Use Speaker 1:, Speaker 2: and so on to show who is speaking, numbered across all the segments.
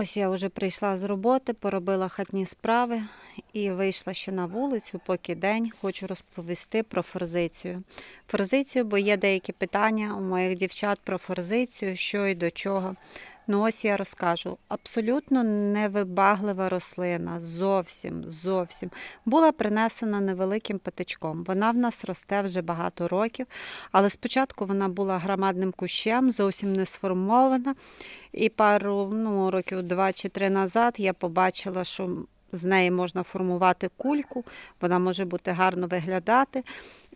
Speaker 1: Ось я вже прийшла з роботи, поробила хатні справи і вийшла ще на вулицю, поки день. Хочу розповісти про форзицію. Форзицію, бо є деякі питання у моїх дівчат про форзицію, що і до чого. Ну ось я розкажу. Абсолютно невибаглива рослина. Зовсім, зовсім. Була принесена невеликим патичком. Вона в нас росте вже багато років, але спочатку вона була громадним кущем, зовсім не сформована. І пару ну, років два чи три назад я побачила, що з неї можна формувати кульку, вона може бути гарно виглядати.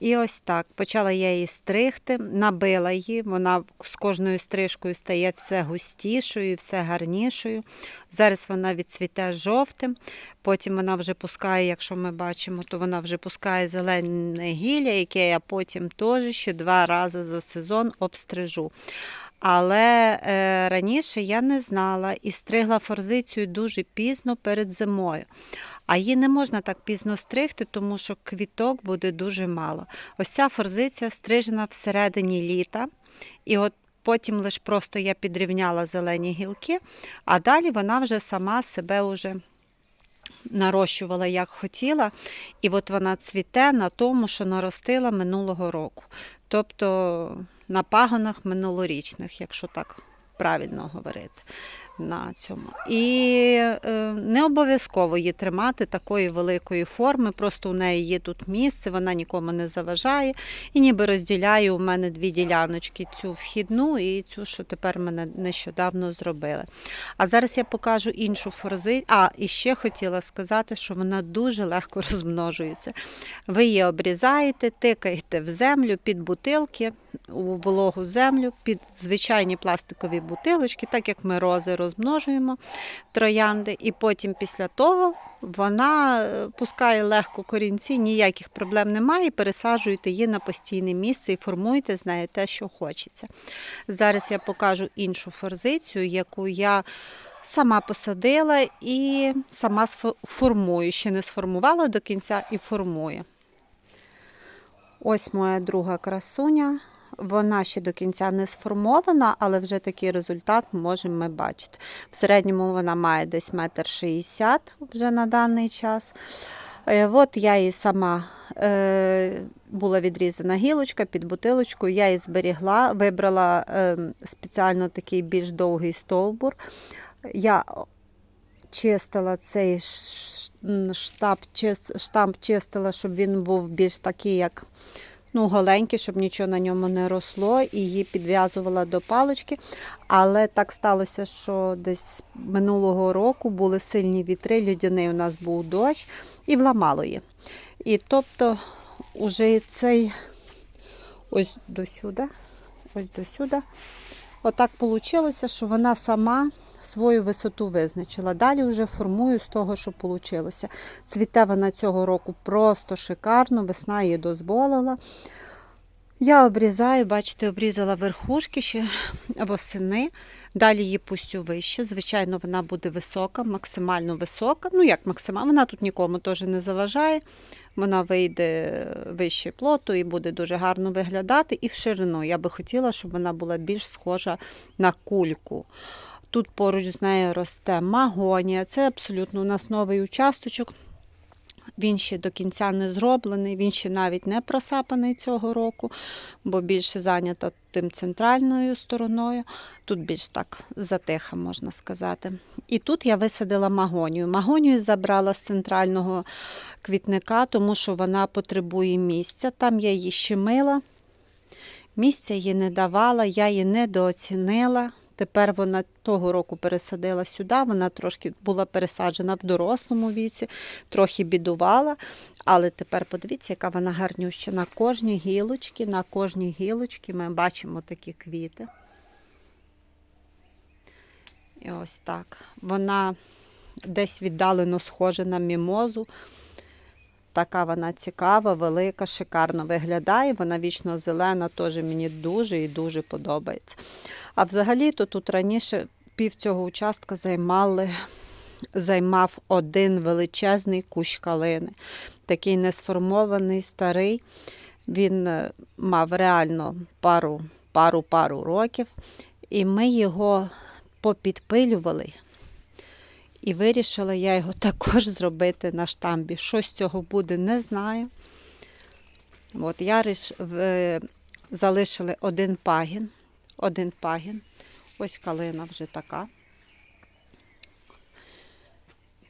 Speaker 1: І ось так. Почала я її стригти, набила її, вона з кожною стрижкою стає все густішою, все гарнішою. Зараз вона відцвіте жовтим, потім вона вже пускає, якщо ми бачимо, то вона вже пускає зелене гілля, яке я потім теж ще два рази за сезон обстрижу. Але е, раніше я не знала і стригла форзицію дуже пізно перед зимою. А її не можна так пізно стригти, тому що квіток буде дуже мало. Ось ця форзиція стрижена всередині літа. І от потім лише просто я підрівняла зелені гілки, а далі вона вже сама себе вже нарощувала як хотіла. І от вона цвіте на тому, що наростила минулого року. Тобто на пагонах минулорічних, якщо так правильно говорити на цьому. І е, не обов'язково її тримати такої великої форми, просто у неї є тут місце, вона нікому не заважає. І ніби розділяє у мене дві діляночки: цю вхідну і цю, що тепер мене нещодавно зробили. А зараз я покажу іншу форзи. А, і ще хотіла сказати, що вона дуже легко розмножується. Ви її обрізаєте, тикаєте в землю під бутилки, у вологу землю, під звичайні пластикові бутилочки, так як ми рози розмножуємо троянди, і потім після того вона е, пускає легко корінці, ніяких проблем немає. Пересаджуєте її на постійне місце і формуєте з нею те, що хочеться. Зараз я покажу іншу форзицію, яку я. Сама посадила і сама формую. Ще не сформувала до кінця і формую. Ось моя друга красуня. Вона ще до кінця не сформована, але вже такий результат можемо ми бачити. В середньому вона має десь метр шістдесят вже на даний час. Е, от я її сама е, була відрізана гілочка під бутилочкою, я її зберігла, вибрала е, спеціально такий більш довгий стовбур. Я чистила цей штамп чистила, щоб він був більш такий, як ну, голенький, щоб нічого на ньому не росло, і її підв'язувала до палочки. Але так сталося, що десь минулого року були сильні вітри, людяний у нас був дощ, і вламало її. І тобто, уже цей ось до сюди, ось до сюди. Отак вийшло, що вона сама свою висоту визначила. Далі вже формую з того, що вийшло. Цвіте вона цього року просто шикарно, весна її дозволила. Я обрізаю, бачите, обрізала верхушки ще восени. Далі її пустю вище. Звичайно, вона буде висока, максимально висока. Ну, як максимально, вона тут нікому теж не заважає. Вона вийде вище плоту і буде дуже гарно виглядати. І в ширину. Я би хотіла, щоб вона була більш схожа на кульку. Тут поруч з нею росте магонія. Це абсолютно у нас новий участочок. Він ще до кінця не зроблений, він ще навіть не просапаний цього року, бо більше зайнята тим центральною стороною. Тут більш так затиха, можна сказати. І тут я висадила магонію. Магонію забрала з центрального квітника, тому що вона потребує місця. Там я її щемила, місця їй не давала, я її недооцінила. Тепер вона того року пересадила сюди, вона трошки була пересаджена в дорослому віці, трохи бідувала. Але тепер подивіться, яка вона гарнюща. На кожній гілочці, на кожній гілочці ми бачимо такі квіти. І ось так. Вона десь віддалено схожа на мімозу. Така вона цікава, велика, шикарно виглядає. Вона вічно зелена, теж мені дуже і дуже подобається. А взагалі-то тут раніше пів цього участка займали, займав один величезний кущ калини. Такий несформований, старий. Він е, мав реально пару-пару років. І ми його попідпилювали. І вирішила я його також зробити на штамбі. Що з цього буде, не знаю. От я ріш... в- залишили один пагін. Один пагін. Ось калина вже така.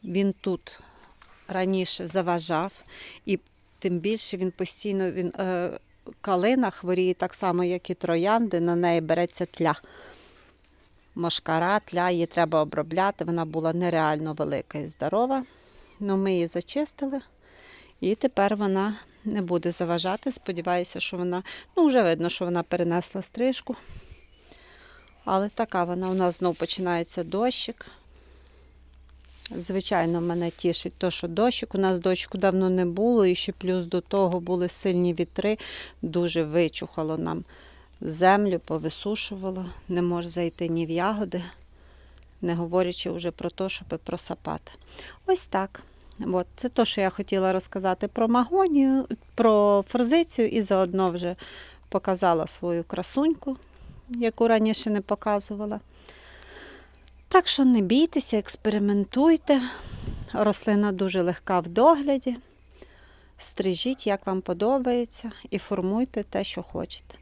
Speaker 1: Він тут раніше заважав, і тим більше він постійно він, е, калина хворіє так само, як і троянди, на неї береться тля. Мошкара, тля, її треба обробляти. Вона була нереально велика і здорова. Ну, ми її зачистили, і тепер вона не буде заважати. Сподіваюся, що вона, ну, вже видно, що вона перенесла стрижку. Але така вона у нас знов починається дощик. Звичайно, мене тішить те, що дощик. У нас дощику давно не було, і ще плюс до того були сильні вітри, дуже вичухало нам землю, повисушувало, не може зайти ні в ягоди, не говорячи вже про те, щоб просапати. Ось так. От, це те, що я хотіла розказати про магонію, про форзицію і заодно вже показала свою красуньку, яку раніше не показувала. Так що не бійтеся, експериментуйте. Рослина дуже легка в догляді. Стрижіть, як вам подобається, і формуйте те, що хочете.